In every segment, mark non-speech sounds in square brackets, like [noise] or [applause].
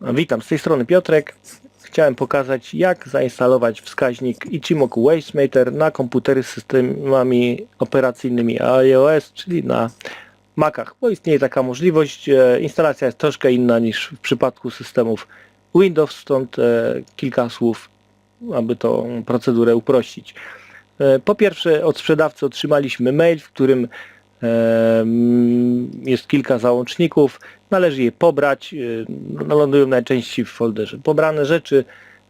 Witam, z tej strony Piotrek. Chciałem pokazać jak zainstalować wskaźnik Ichimoku Wastemeter na komputery z systemami operacyjnymi iOS, czyli na Macach, bo istnieje taka możliwość. E, Instalacja jest troszkę inna niż w przypadku systemów Windows, stąd e, kilka słów, aby tą procedurę uprościć. E, Po pierwsze od sprzedawcy otrzymaliśmy mail, w którym Jest kilka załączników, należy je pobrać, y, no, lądują najczęściej w folderze. Pobrane rzeczy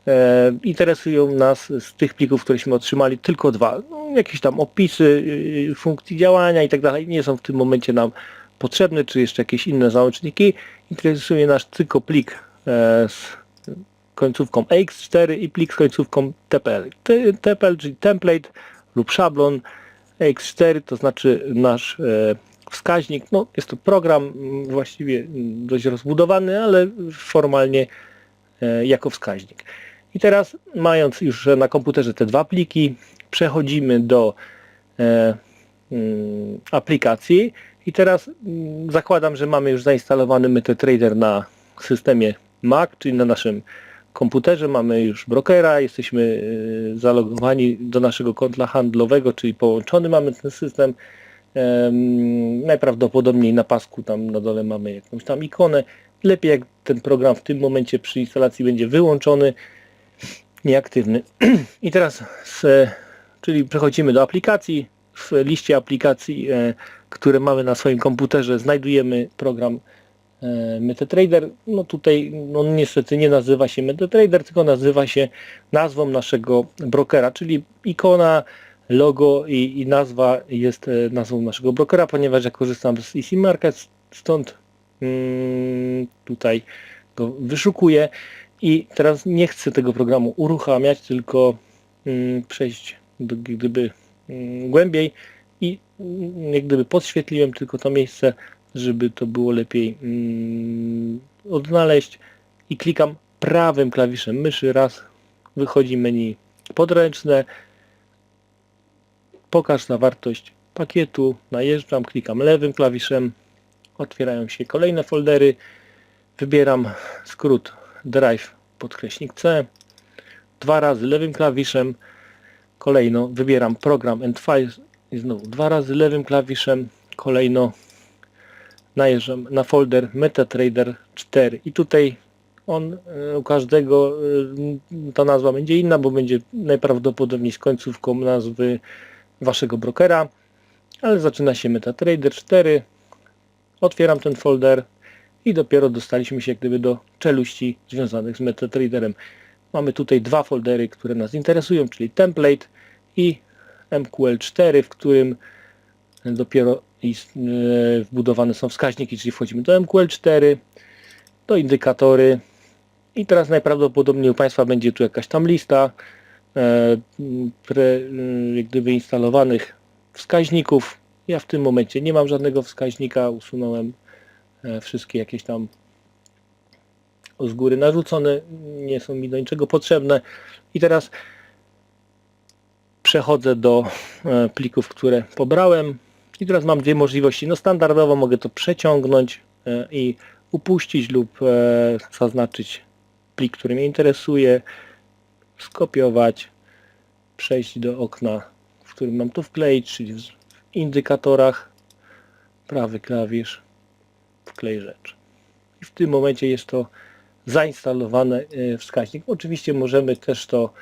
e, interesują nas z tych plików, któreśmy otrzymali tylko dwa. No, jakieś tam opisy y, funkcji działania i tak dalej nie są w tym momencie nam potrzebne, czy jeszcze jakieś inne załączniki. Interesuje nas tylko plik e, z końcówką AX4 i plik z końcówką TPL. TPL, czyli template lub szablon X4 to znaczy nasz e, wskaźnik. No, jest to program właściwie dość rozbudowany, ale formalnie e, jako wskaźnik. I teraz mając już na komputerze te dwa pliki, przechodzimy do e, mm, aplikacji i teraz zakładam, że mamy już zainstalowany MetaTrader na systemie Mac, czyli na naszym komputerze, mamy już brokera, jesteśmy y, zalogowani do naszego konta handlowego, czyli połączony mamy ten system. Najprawdopodobniej na pasku tam na dole mamy jakąś tam ikonę. Lepiej jak ten program w tym momencie przy instalacji będzie wyłączony, nieaktywny. [clears throat] I teraz, z, czyli przechodzimy do aplikacji. W liście aplikacji, e, które mamy na swoim komputerze, znajdujemy program e, MetaTrader. No tutaj no niestety nie nazywa się MetaTrader, tylko nazywa się nazwą naszego brokera, czyli ikona, logo i, i nazwa jest e, nazwą naszego brokera, ponieważ ja korzystam z EC Market, stąd mm, tutaj go wyszukuję. I teraz nie chcę tego programu uruchamiać, tylko mm, przejść do, gdyby mm, głębiej i jak gdyby podświetliłem tylko to miejsce, żeby to było lepiej odnaleźć. I klikam prawym klawiszem myszy raz, wychodzi menu podręczne, pokaż zawartość pakietu, najeżdżam, klikam lewym klawiszem, otwierają się kolejne foldery, wybieram skrót drive podkreśnik C, dwa razy lewym klawiszem, kolejno wybieram program and files i znowu dwa razy lewym klawiszem, kolejno najeżdżam na folder MetaTrader 4 i tutaj on e, u każdego e, ta nazwa będzie inna, bo będzie najprawdopodobniej z końcówką nazwy waszego brokera, ale zaczyna się MetaTrader 4, otwieram ten folder i dopiero dostaliśmy się jak gdyby do czeluści związanych z MetaTraderem. Mamy tutaj dwa foldery, które nas interesują, czyli template i MQL4, w którym dopiero e, wbudowane są wskaźniki, czyli wchodzimy do MQL4, do indykatory. I teraz najprawdopodobniej u Państwa będzie tu jakaś tam lista pre, e, jak gdyby instalowanych wskaźników. Ja w tym momencie nie mam żadnego wskaźnika, usunąłem e, wszystkie jakieś tam z góry narzucone, nie są mi do niczego potrzebne. I teraz przechodzę do e, plików, które pobrałem. I teraz mam dwie możliwości. No standardowo mogę to przeciągnąć e, i upuścić lub e, zaznaczyć plik, który mnie interesuje, skopiować, przejść do okna, w którym mam to wkleić, czyli w indykatorach, prawy klawisz, wklej rzecz. I w tym momencie jest to zainstalowany e, wskaźnik. Oczywiście możemy też to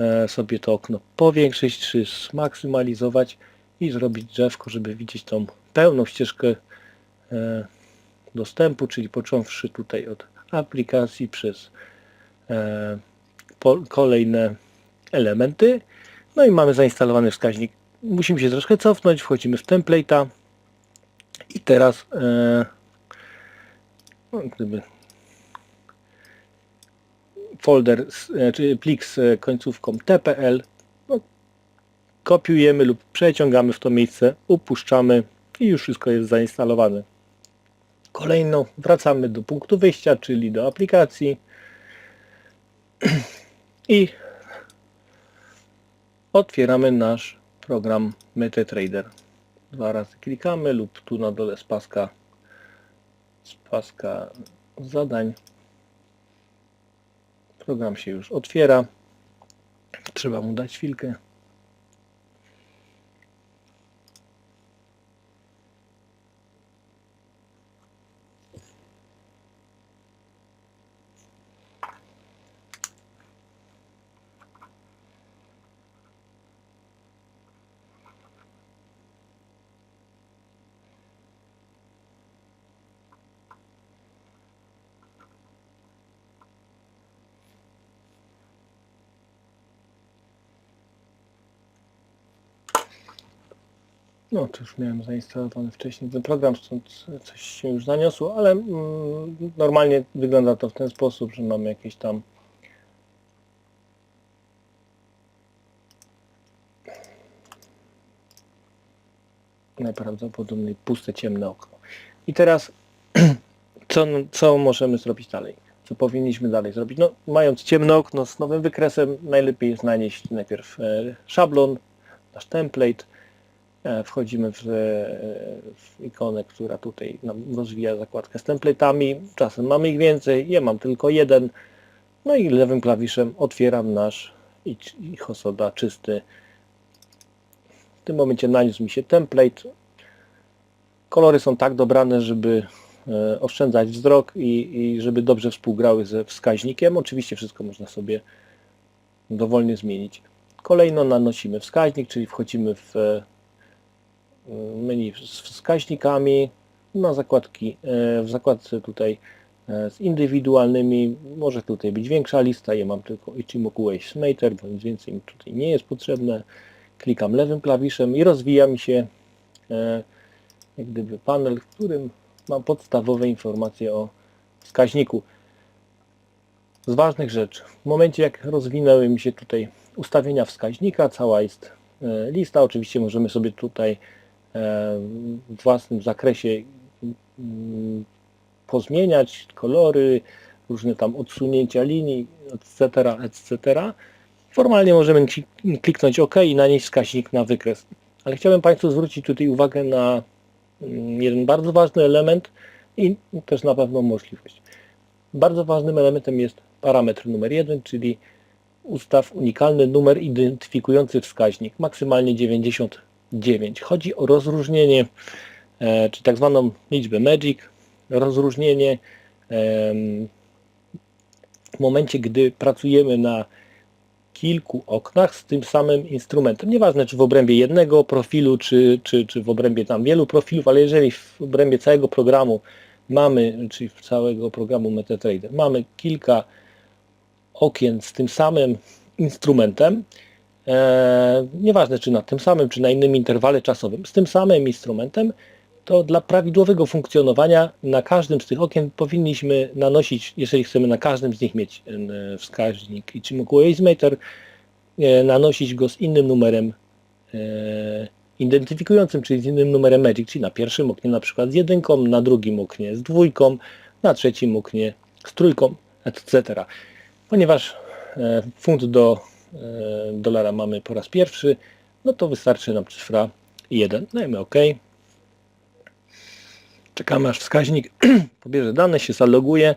e, sobie to okno powiększyć czy zmaksymalizować i zrobić drzewko, żeby widzieć tą pełną ścieżkę e, dostępu, czyli począwszy tutaj od aplikacji przez kolejne elementy. No i mamy zainstalowany wskaźnik. Musimy się troszkę cofnąć, wchodzimy w template'a i teraz e, no, gdyby folder, e, czy plik z końcówką TPL, no, kopiujemy lub przeciągamy w to miejsce, upuszczamy i już wszystko jest zainstalowane. Kolejno wracamy do punktu wyjścia, czyli do aplikacji [clears throat] i otwieramy nasz program MetaTrader. Dwa razy klikamy lub tu na dole z paska, z paska zadań Program się już otwiera. Trzeba mu dać chwilkę. No, to już miałem zainstalowany wcześniej ten program, stąd coś się już zaniosło, ale mm, normalnie wygląda to w ten sposób, że mamy jakieś tam najprawdopodobniej puste, ciemne okno. I teraz [clears throat] co, co możemy zrobić dalej? Co powinniśmy dalej zrobić? No, mając ciemne okno z nowym wykresem, najlepiej jest nanieść najpierw e, szablon, nasz template, wchodzimy w, e, w ikonę, która tutaj nam rozwija zakładkę z template'ami. Czasem mamy ich więcej, ja mam tylko jeden. No i lewym klawiszem otwieram nasz i Hosoda czysty. W tym momencie naniósł mi się template. Kolory są tak dobrane, żeby e, oszczędzać wzrok i, i żeby dobrze współgrały ze wskaźnikiem. Oczywiście wszystko można sobie dowolnie zmienić. Kolejno nanosimy wskaźnik, czyli wchodzimy w menu z wskaźnikami, na zakładki, e, w zakładce tutaj e, z indywidualnymi, może tutaj być większa lista, ja mam tylko Ichimoku Wavemaker, bo nic więcej mi tutaj nie jest potrzebne. Klikam lewym klawiszem i rozwija mi się e, jak gdyby panel, w którym mam podstawowe informacje o wskaźniku. Z ważnych rzeczy, w momencie jak rozwinęły mi się tutaj ustawienia wskaźnika, cała jest lista, oczywiście możemy sobie tutaj w własnym zakresie mm, pozmieniać kolory, różne tam odsunięcia linii, etc., etc. Formalnie możemy kliknąć OK i nanieść wskaźnik na wykres. Ale chciałbym Państwu zwrócić tutaj uwagę na mm, jeden bardzo ważny element i też na pewną możliwość. Bardzo ważnym elementem jest parametr numer jeden, czyli ustaw unikalny numer identyfikujący wskaźnik, maksymalnie 90 9. Chodzi o rozróżnienie, e, czy tak zwaną liczbę magic, rozróżnienie w momencie, gdy pracujemy na kilku oknach z tym samym instrumentem. Nieważne, czy w obrębie jednego profilu, czy, czy, czy w obrębie tam wielu profilów, ale jeżeli w obrębie całego programu mamy, czyli całego programu MetaTrader, mamy kilka okien z tym samym instrumentem, e, nieważne czy na tym samym, czy na innym interwale czasowym, z tym samym instrumentem, to dla prawidłowego funkcjonowania na każdym z tych okien powinniśmy nanosić, jeżeli chcemy na każdym z nich mieć e, wskaźnik Ichimoku Wazemeter, e, nanosić go z innym numerem e, identyfikującym, czyli z innym numerem Magic, czyli na pierwszym oknie na przykład z jedynką, na drugim oknie z dwójką, na trzecim oknie z trójką, etc. Ponieważ funt do dolara mamy po raz pierwszy, no to wystarczy nam cyfra 1. Dajemy OK. Czekamy aż wskaźnik [clears throat] pobierze dane, się zaloguje.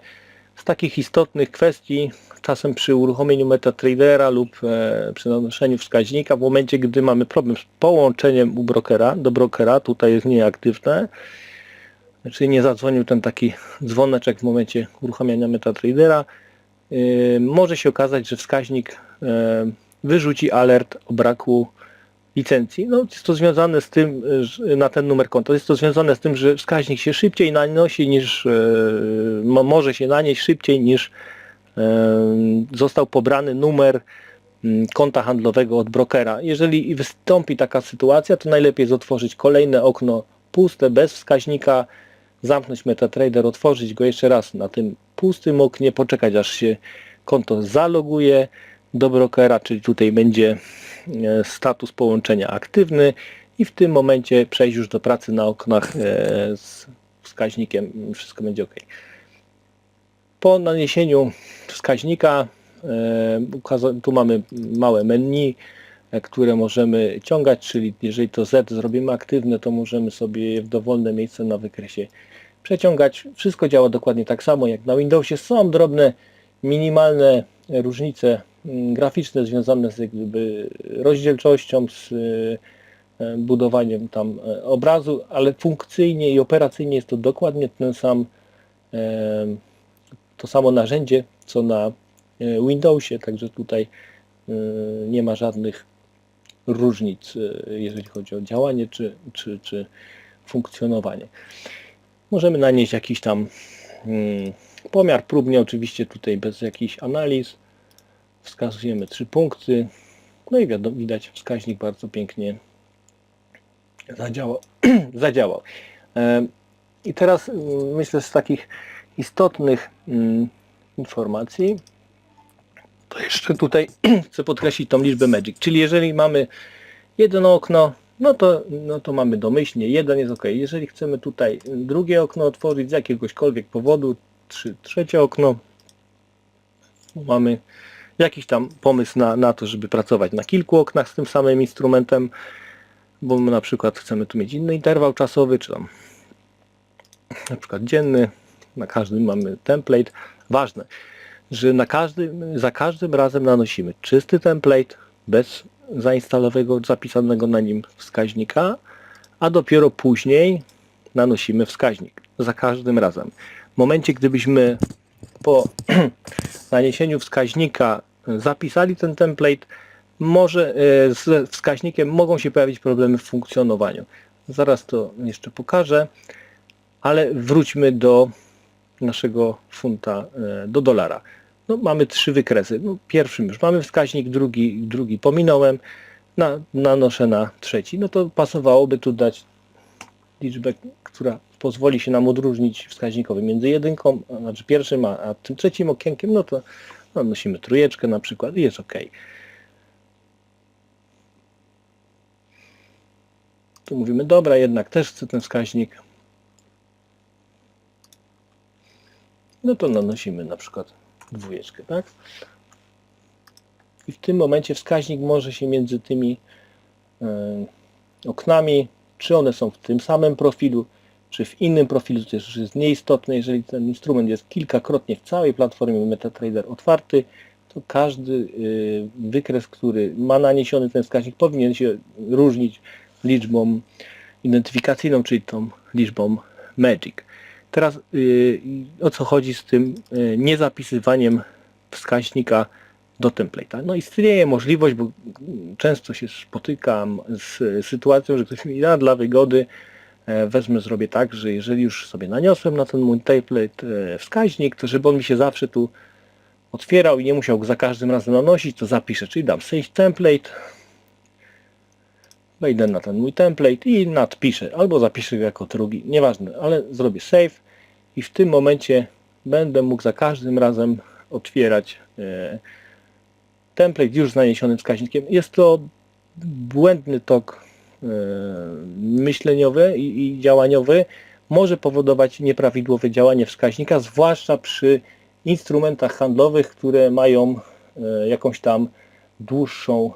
Z takich istotnych kwestii, czasem przy uruchomieniu MetaTradera lub e, przy nanoszeniu wskaźnika, w momencie gdy mamy problem z połączeniem u brokera, do brokera, tutaj jest nieaktywne, czyli nie zadzwonił ten taki dzwoneczek w momencie uruchamiania MetaTradera, yy, może się okazać, że wskaźnik E, wyrzuci alert o braku licencji. No, jest to związane z tym, na ten numer konta, jest to związane z tym, że wskaźnik się szybciej nanosi niż, e, może się nanieść szybciej niż e, został pobrany numer konta handlowego od brokera. Jeżeli wystąpi taka sytuacja, to najlepiej jest otworzyć kolejne okno puste, bez wskaźnika, zamknąć MetaTrader, otworzyć go jeszcze raz na tym pustym oknie, poczekać aż się konto zaloguje, do brokera, czyli tutaj będzie e, status połączenia aktywny i w tym momencie przejść już do pracy na oknach e, z wskaźnikiem, wszystko będzie ok. Po naniesieniu wskaźnika, e, tu mamy małe menu, które możemy ciągać, czyli jeżeli to Z zrobimy aktywne, to możemy sobie je w dowolne miejsce na wykresie przeciągać. Wszystko działa dokładnie tak samo jak na Windowsie. Są drobne minimalne różnice graficzne związane z jak gdyby rozdzielczością, z e, budowaniem tam e, obrazu, ale funkcyjnie i operacyjnie jest to dokładnie ten sam, e, to samo narzędzie, co na e, Windowsie, także tutaj e, nie ma żadnych różnic, e, jeżeli chodzi o działanie czy, czy, czy funkcjonowanie. Możemy nanieść jakiś tam mm, pomiar próbnie, oczywiście tutaj bez jakichś analiz. Wskazujemy trzy punkty. No i wiadomo, widać wskaźnik bardzo pięknie zadziałał. [clears throat] zadziałał. I teraz mm, myślę z takich istotnych mm, informacji to jeszcze tutaj [clears throat] chcę podkreślić tą liczbę Magic. Czyli jeżeli mamy jedno okno, no to, no to mamy domyślnie, jeden jest ok. Jeżeli chcemy tutaj drugie okno otworzyć z jakiegośkolwiek powodu, trzy, trzecie okno, mamy jakiś tam pomysł na, na to, żeby pracować na kilku oknach z tym samym instrumentem, bo my na przykład chcemy tu mieć inny interwał czasowy, czy tam na przykład dzienny, na każdym mamy template. Ważne, że na każdym, za każdym razem nanosimy czysty template bez zainstalowanego, zapisanego na nim wskaźnika, a dopiero później nanosimy wskaźnik. Za każdym razem. W momencie, gdybyśmy po [clears throat] naniesieniu wskaźnika zapisali ten template, może e, z wskaźnikiem mogą się pojawić problemy w funkcjonowaniu. Zaraz to jeszcze pokażę, ale wróćmy do naszego funta, e, do dolara. No, mamy trzy wykresy. No, pierwszym już mamy wskaźnik, drugi, drugi pominąłem, na, nanoszę na trzeci. No to pasowałoby tu dać liczbę, która pozwoli się nam odróżnić wskaźnikowy między jedynką, znaczy pierwszym, a, a tym trzecim okienkiem, no to nanosimy trójeczkę na przykład i jest ok. Tu mówimy, dobra, jednak też chcę ten wskaźnik. No to nanosimy na przykład dwójeczkę, tak? I w tym momencie wskaźnik może się między tymi e, oknami, czy one są w tym samym profilu, czy w innym profilu, to już jest nieistotne, jeżeli ten instrument jest kilkakrotnie w całej platformie MetaTrader otwarty, to każdy y, wykres, który ma naniesiony ten wskaźnik powinien się różnić liczbą identyfikacyjną, czyli tą liczbą Magic. Teraz y, o co chodzi z tym y, niezapisywaniem wskaźnika do template'a. No istnieje możliwość, bo często się spotykam z sytuacją, że ktoś mi da dla wygody wezmę, zrobię tak, że jeżeli już sobie naniosłem na ten mój template e, wskaźnik, to żeby on mi się zawsze tu otwierał i nie musiał go za każdym razem nanosić, to zapiszę, czyli dam save template, wejdę na ten mój template i nadpiszę, albo zapiszę go jako drugi, nieważne, ale zrobię save i w tym momencie będę mógł za każdym razem otwierać e, template już z naniesionym wskaźnikiem. Jest to błędny tok e, myśleniowy i, działaniowy. Może powodować nieprawidłowe działanie wskaźnika, zwłaszcza przy instrumentach handlowych, które mają e, jakąś tam dłuższą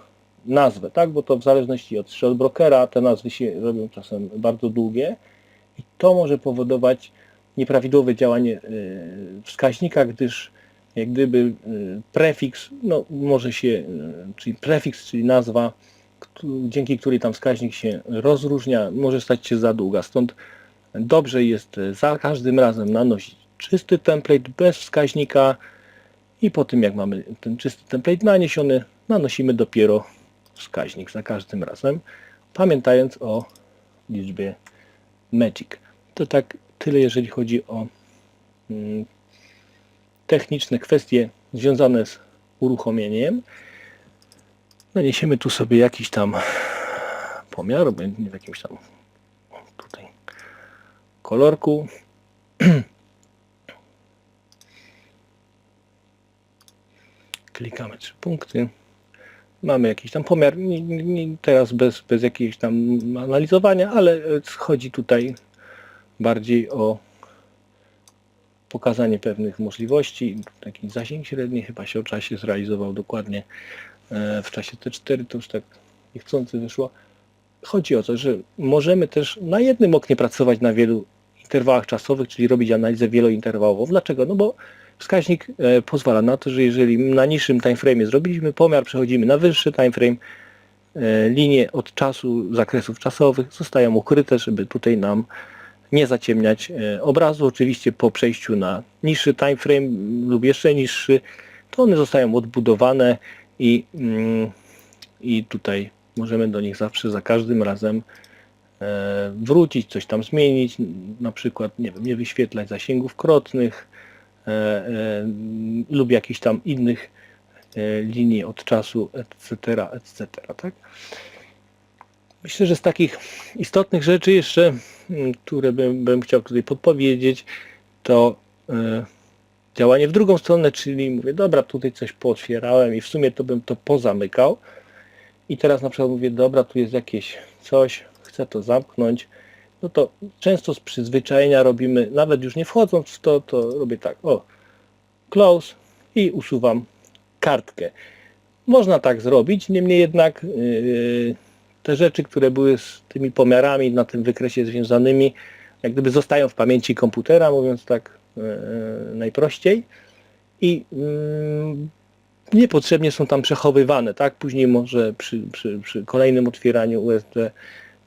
nazwę, tak? Bo to w zależności od, od brokera te nazwy się robią czasem bardzo długie i to może powodować nieprawidłowe działanie e, wskaźnika, gdyż jak gdyby prefiks, no może się, czyli prefiks, czyli nazwa, dzięki której tam wskaźnik się rozróżnia, może stać się za długa. Stąd dobrze jest y, za każdym razem nanosić czysty template bez wskaźnika i po tym jak mamy ten czysty template naniesiony, nanosimy dopiero wskaźnik za każdym razem, pamiętając o liczbie magic. To tak tyle jeżeli chodzi o mm, techniczne kwestie związane z uruchomieniem. Naniesiemy tu sobie jakiś tam pomiar, obojętnie w jakimś tam tutaj kolorku. [clears throat] Klikamy trzy punkty. Mamy jakiś tam pomiar, nie, nie, teraz bez, bez jakiegoś tam analizowania, ale chodzi tutaj bardziej o pokazanie pewnych możliwości. Taki zasięg średni chyba się o czasie zrealizował dokładnie e, w czasie T4, to już tak niechcący wyszło. Chodzi o to, że możemy też na jednym oknie pracować na wielu interwałach czasowych, czyli robić analizę wielointerwałową. Dlaczego? No bo Wskaźnik e, pozwala na to, że jeżeli na niższym timeframe zrobiliśmy pomiar, przechodzimy na wyższy timeframe, e, linie od czasu, zakresów czasowych zostają ukryte, żeby tutaj nam nie zaciemniać e, obrazu. Oczywiście po przejściu na niższy timeframe lub jeszcze niższy, to one zostają odbudowane i, mm, i tutaj możemy do nich zawsze za każdym razem e, wrócić, coś tam zmienić, na przykład nie wiem, nie wyświetlać zasięgów krotnych e, e, lub jakichś tam innych linii od czasu, etc., etc., tak? Myślę, że z takich istotnych rzeczy jeszcze, mm, które bym, bym chciał tutaj podpowiedzieć, to działanie w drugą stronę, czyli mówię, dobra, tutaj coś pootwierałem i w sumie to bym to pozamykał. I teraz na przykład mówię, dobra, tu jest jakieś coś, chcę to zamknąć. No to często z przyzwyczajenia robimy, nawet już nie wchodząc w to, to robię tak, o, close i usuwam kartkę. Można tak zrobić, niemniej jednak yy, te rzeczy, które były z tymi pomiarami na tym wykresie związanymi, jak gdyby zostają w pamięci komputera, mówiąc tak najprościej i mm, niepotrzebnie są tam przechowywane, tak? Później może przy, przy, przy kolejnym otwieraniu USB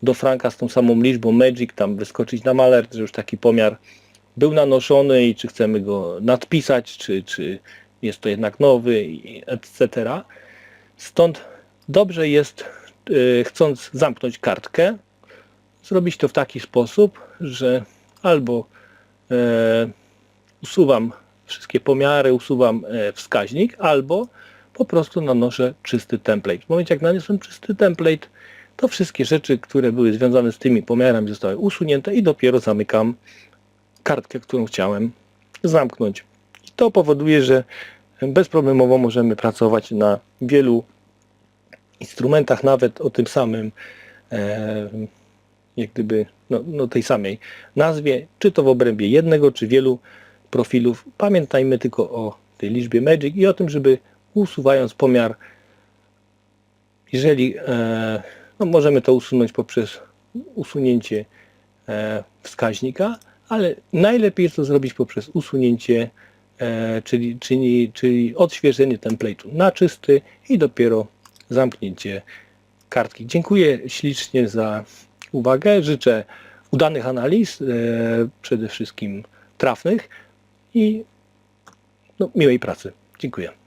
do franka z tą samą liczbą Magic tam wyskoczyć nam alert, że już taki pomiar był nanoszony i czy chcemy go nadpisać, czy, czy jest to jednak nowy, etc. Stąd dobrze jest, yy, chcąc zamknąć kartkę, zrobić to w taki sposób, że albo e, usuwam wszystkie pomiary, usuwam e, wskaźnik, albo po prostu nanoszę czysty template. W momencie jak naniosłem czysty template, to wszystkie rzeczy, które były związane z tymi pomiarami zostały usunięte i dopiero zamykam kartkę, którą chciałem zamknąć. I to powoduje, że bezproblemowo możemy pracować na wielu instrumentach, nawet o tym samym e, jak gdyby no, no tej samej nazwie, czy to w obrębie jednego, czy wielu profilów. Pamiętajmy tylko o tej liczbie Magic i o tym, żeby usuwając pomiar, jeżeli e, no możemy to usunąć poprzez usunięcie e, wskaźnika, ale najlepiej jest to zrobić poprzez usunięcie, e, czyli, czyli, czyli odświeżenie template'u na czysty i dopiero zamknięcie kartki. Dziękuję ślicznie za uwagę. Życzę udanych analiz, przede wszystkim trafnych i no, miłej pracy. Dziękuję.